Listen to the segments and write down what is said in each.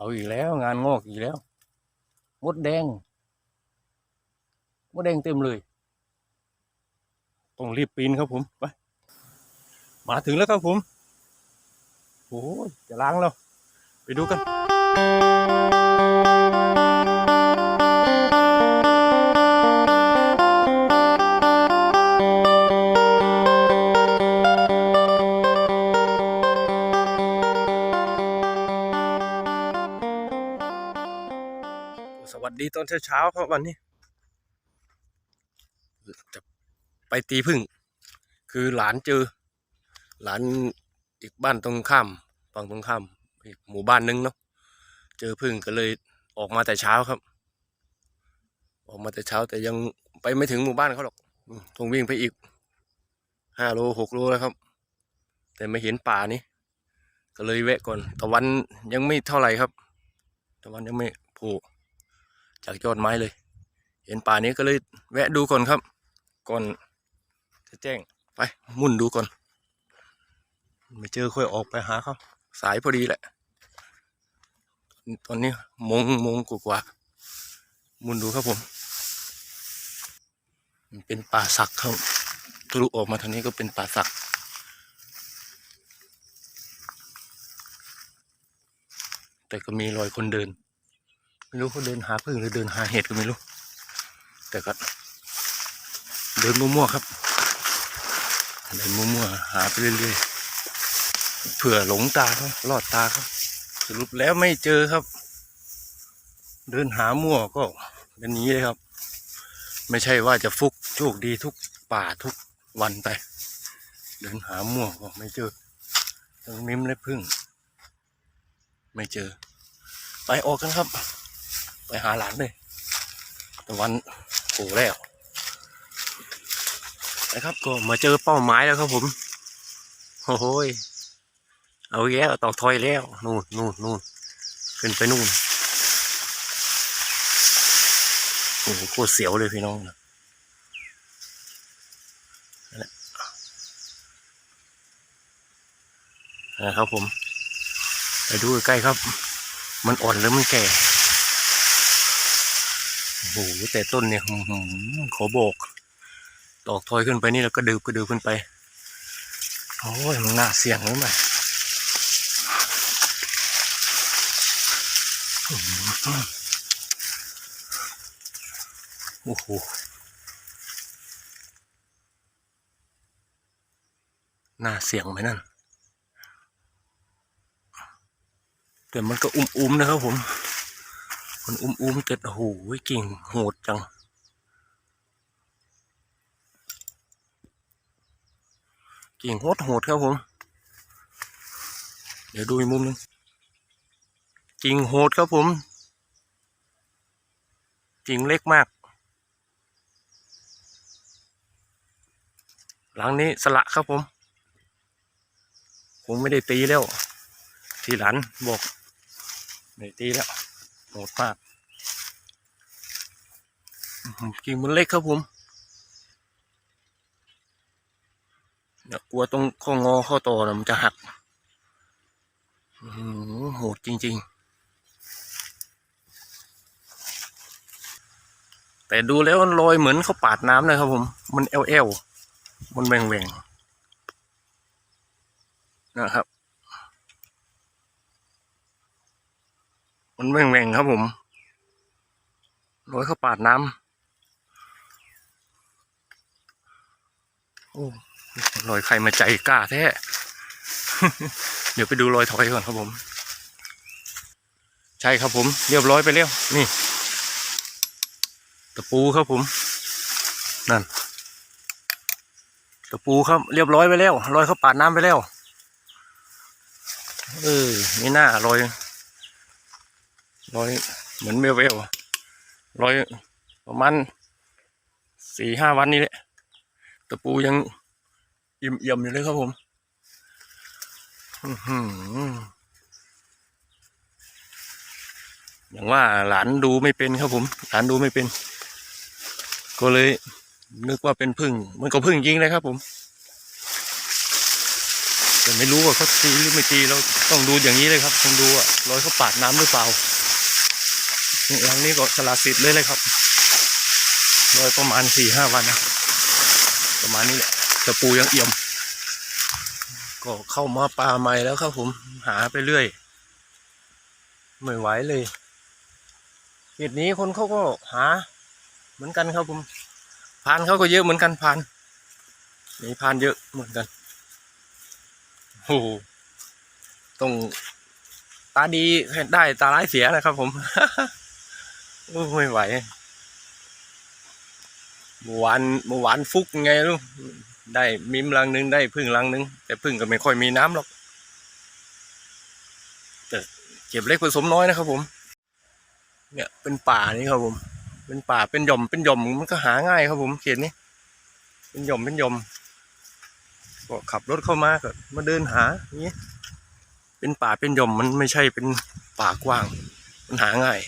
เอาอีกแล้ว งานงอกอีกแล้ว มดแดง มดแดงเต็มเลย ต้องรีบปีนครับผม ไป มาถึงแล้วครับผม โอ้จะล้างแล้ว ไปดูกัน ตอนเช้าๆครับวันนี้ จะไปตีพึ่ง คือหลานเจอ หลานอีกบ้านตรงข้ามฝั่งตรงข้ามอีกหมู่บ้านนึงเนาะเจอพึ่งก็เลยออกมาแต่เช้าครับ ออกมาแต่เช้าแต่ยังไปไม่ถึงหมู่บ้านเขาหรอกต้องวิ่งไปอีกห้าโลหกโลแล้วครับ แต่ไม่เห็นป่านี้ก็เลยแวะก่อนตะวันยังไม่เท่าไหร่ครับตะวันยังไม่โผล่ จากยอดไม้เลย เห็นป่านี้ก็เลยแวะดูก่อนครับ ก่อนจะแจ้งไปมุ่นดูก่อน ไม่เจอค่อยออกไปหาเขาสายพอดีแหละ ตอนนี้มงมงกว่ามุ่นดูครับผม มันเป็นป่าสักครับทะลุออกมาทางนี้ก็เป็นป่าสักแต่ก็มีรอยคนเดิน ไม่รู้เขาเดินหาพึ่งหรือเดินหาเห็ดก็ไม่รู้ แต่ก็เดินมั่วๆครับ เดินมั่วๆหาไปเรื่อยๆเผื่อหลงตาเขาลอดตาเขาสรุปแล้วไม่เจอครับ เดินหามั่วก็เป็นนี้เลยครับ ไม่ใช่ว่าจะฟุกโชคดีทุกป่าทุกวันไป เดินหามั่วก็ไม่เจอทั้งนิ้มและพึ่ง ไม่เจอ ไปออกกันครับ ไปหาหลานเลยตะวันโผล่แล้วนะครับก็มาเจอเป้าหมายแล้วครับผมโอ้โหยเอาแย่ตอกทอยแล้วนู่นนู่นนู่นขึ้นไปนู่นโอ้โหโคตรเสียวเลยพี่น้องนะนั่นแหละนะครับผม ไปดูใกล้ครับ มันอ่อนหรือมันแก่ โอ้โหแต่ต้นเนี่ยอื้อหือขบอกตอกทอยขึ้นไปนี่แล้วก็ดืบก็ดืบขึ้นไป โอ้ยมันน่าเสี่ยงหรือไม่อื้อหือโอ้โหน่าเสี่ยงไหมนั่นแต่มันก็อุ้มๆนะครับผม มันอุ้มๆแต่โอ้โหกิ่งโหดจัง กิ่งโหดโหดครับผม เดี๋ยวดูอีกมุมหนึงกิ่งโหดครับผมกิ่งเล็กมาก หลังนี้สละครับผม ผมไม่ได้ตีแล้ว ทีหลานบอก ไม่ตีแล้ว โหดมากกิ่งมันเล็กครับผมกลัวตรงข้องอข้อต่อนะมันจะหักอื้อหือโหดจริง ๆ แต่ดูแล้วมันลอยเหมือนเขาปาดน้ำนะครับผม มันเอลเอลมันแหว่งแหว่งๆนะครับ มันแหว่งแหว่งๆครับผมลอยเข้าปาดน้ำโอ้รอยใครมาใจกล้าแท้ เดี๋ยวไปดูรอยถอยก่อนครับผม ใช่ครับผม เรียบร้อยไปแล้วนี่ ตะปูครับผม นั่น ตะปูครับ เรียบร้อยไปแล้วลอยเข้าปาดน้ำไปแล้ว เออนี่หน้ารอย ร้อยเหมือนเมลเวลอะร้อยประมาณสี่ห้าวันนี้แหละตะปูยังอิ่มเอี่ยมอยู่เลยครับผมอย่างว่าหลานดูไม่เป็นครับผม หลานดูไม่เป็น ก็เลย นึกว่าเป็นพึ่งมันก็พึ่งจริงเลยครับผมแต่ไม่รู้ว่าเขาตีหรือไม่ตีเราต้องดูอย่างนี้เลยครับต้องดูว่ารอยเขาปาดน้ำหรือเปล่า หลังนี้ก็สละสิทธิ์เลยเลยครับรอยประมาณสี่ห้าวันนะประมาณนี้แหละตะปูยังเอี่ยม ก็เข้ามาป่าใหม่แล้วครับผมหาไปเรื่อยไม่ไหวเลยเขตนี้คนเขาก็หา เหมือนกันครับผมพานเขาก็เยอะเหมือนกันพานมีพานเยอะเหมือนกันโอ้โหต้องตาดีได้ตาร้ายเสียนะครับผม ไม่ไหวเมื่อวานเมื่อวานฟุกไงลูกได้มิมลังหนึงได้พึ่งลังหนึง แต่พึ่งก็ไม่ค่อยมีน้ำหรอก แต่เก็บเล็กผสมน้อยนะครับผม เนี่ยเป็นป่านี่ครับผม เป็นป่าเป็นหย่อมเป็นหย่อมมันก็หาง่ายครับผมเขตนี้เป็นหย่อมเป็นหย่อมก็ขับรถเข้ามาก็มาเดินหาอย่างนี้เป็นป่าเป็นหย่อมมันไม่ใช่เป็นป่ากว้าง มันหาง่าย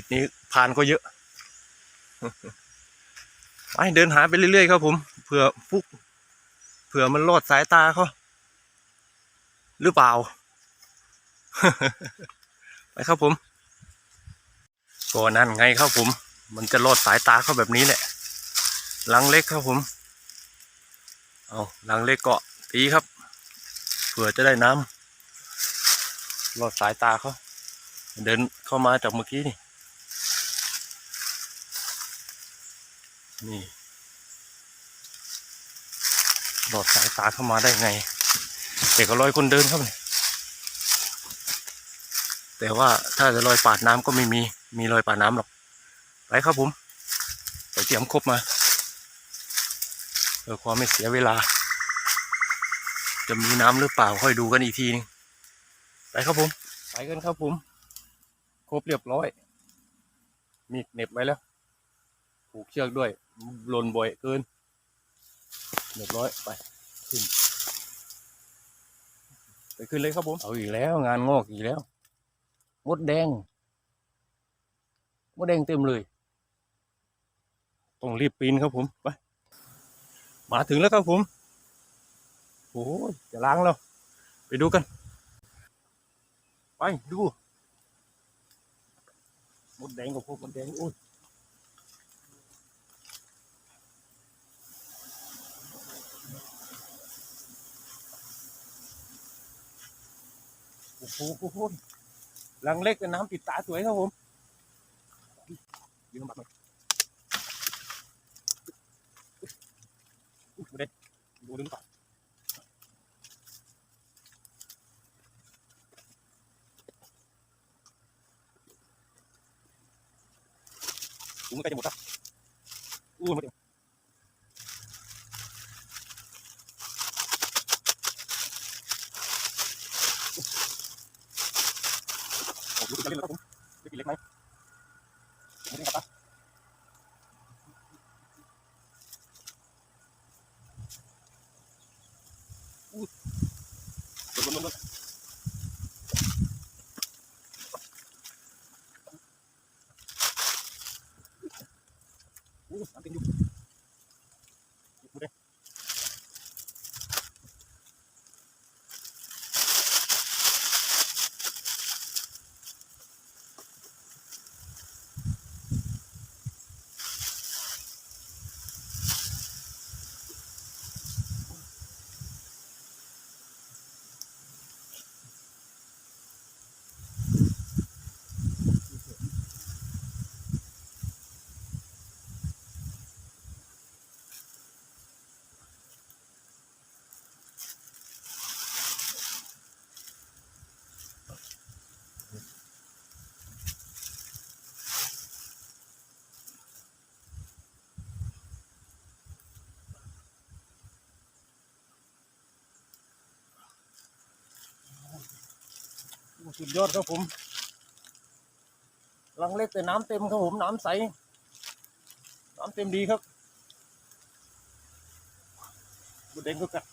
ตนี้พานก็เยอะไปเดินหาไปเรื่อยๆครับผมเผื่อฟุกเผื่อมันลอดสายตาเขาหรือเปล่า ไปครับผมก็นั่นไงครับผม มันจะลอดสายตาเขาแบบนี้แหละลังเล็กครับผม เอาลังเล็กเกาะตีครับ เผื่อจะได้น้ำลอดสายตาเขาเดินเข้ามาจากเมื่อกี้นี่ นี่หลอดสายตาเข้ามาได้ไง แต่ก็ลอยคนเดินครับเนี่ยแต่ว่าถ้าจะลอยปาดน้ำก็ไม่มี มีรอยปาดน้ำหรอก ไปครับผม ไปเตรียมครบมาเพื่อความไม่เสียเวลา จะมีน้ำหรือเปล่าค่อยดูกันอีกทีนึงไปครับผม ไปกันครับผม ครบเรียบร้อย มีดเน็บไว้แล้ว ผูกเชือกด้วยหล่นบ่อยเกินเรียบร้อยไปขึ้นไปขึ้นเลยครับผมเอาอีกแล้ว งานงอกอีกแล้วมดแดงมดแดงเต็มเลยต้องรีบปีนครับผมไปมาถึงแล้วครับผมโอ้ยจะล้างแล้ว ไปดูกัน ไปดูมดแดงกับพวกมดแดงโอ้ย โอ้โหโอ้โหลังเล็กแต่น้ำติดตาสวยครับผมยืนลำบากหน่อยอุ๊ยไม่ได้ดูดึงก่อนอู้มันใกล้จะหมดแล้วอู้มันเดี๋ยว โอ้โหจะเล่นแล้วครับผมจะกินเล็กไหมไม่ได้ครับอู้ลงลงลงลงอู้น้ำเต็มอยู่ดูดิโอ้ สุดยอดครับผมลังเล็กแต่น้ำเต็มครับผมน้ำใส น้ำเต็มดีครับบุดเด้งก็กัด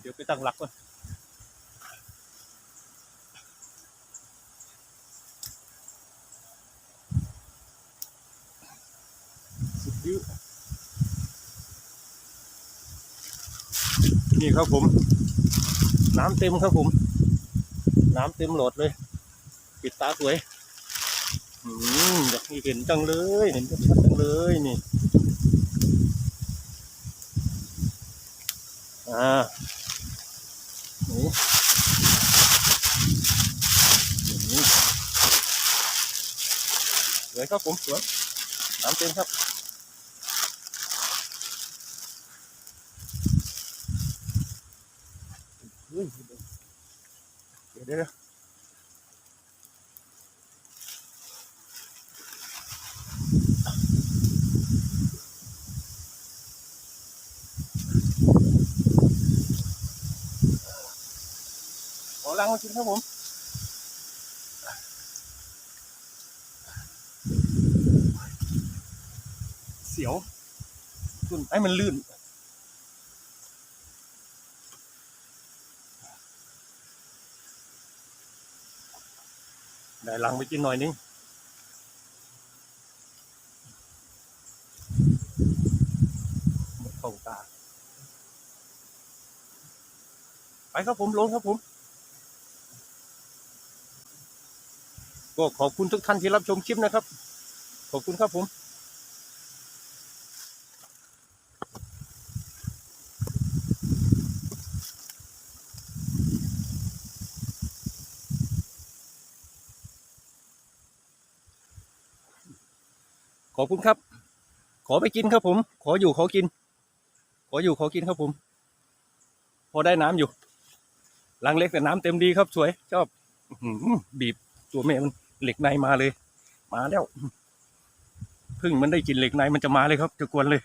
เดี๋ยวไปตั้งหลักก่อน นี่ครับผม น้ำเต็มครับผม น้ำเต็มโหลดเลย ปิดตาสวยอืมอยากเห็นจังเลย เห็นชัดจังเลยนี่อ่านี่นี่สวยครับผมสวยน้ำเต็มครับ เฮ้ยเดี๋ยวเดี๋ยวขอล้างมากินครับผมเสียวต้นไม้มันลื่น ได้ลังไปกินหน่อยนึงหมดเข้าตาไปครับผมลงครับผม ก็ขอบคุณทุกท่านที่รับชมคลิปนะครับ ขอบคุณครับผม อบคุณครับ ขอไปกินครับผม ขออยู่ขอกิน ขออยู่ขอกินครับผม พอได้น้ำอยู่ลังเล็กแต่น้ำเต็มดีครับสวย ชอบบีบตัวแม่มันเหล็กในมาเลย มาแล้วพึ่งมันได้กินเหล็กในมันจะมาเลยครับจะกวนเลย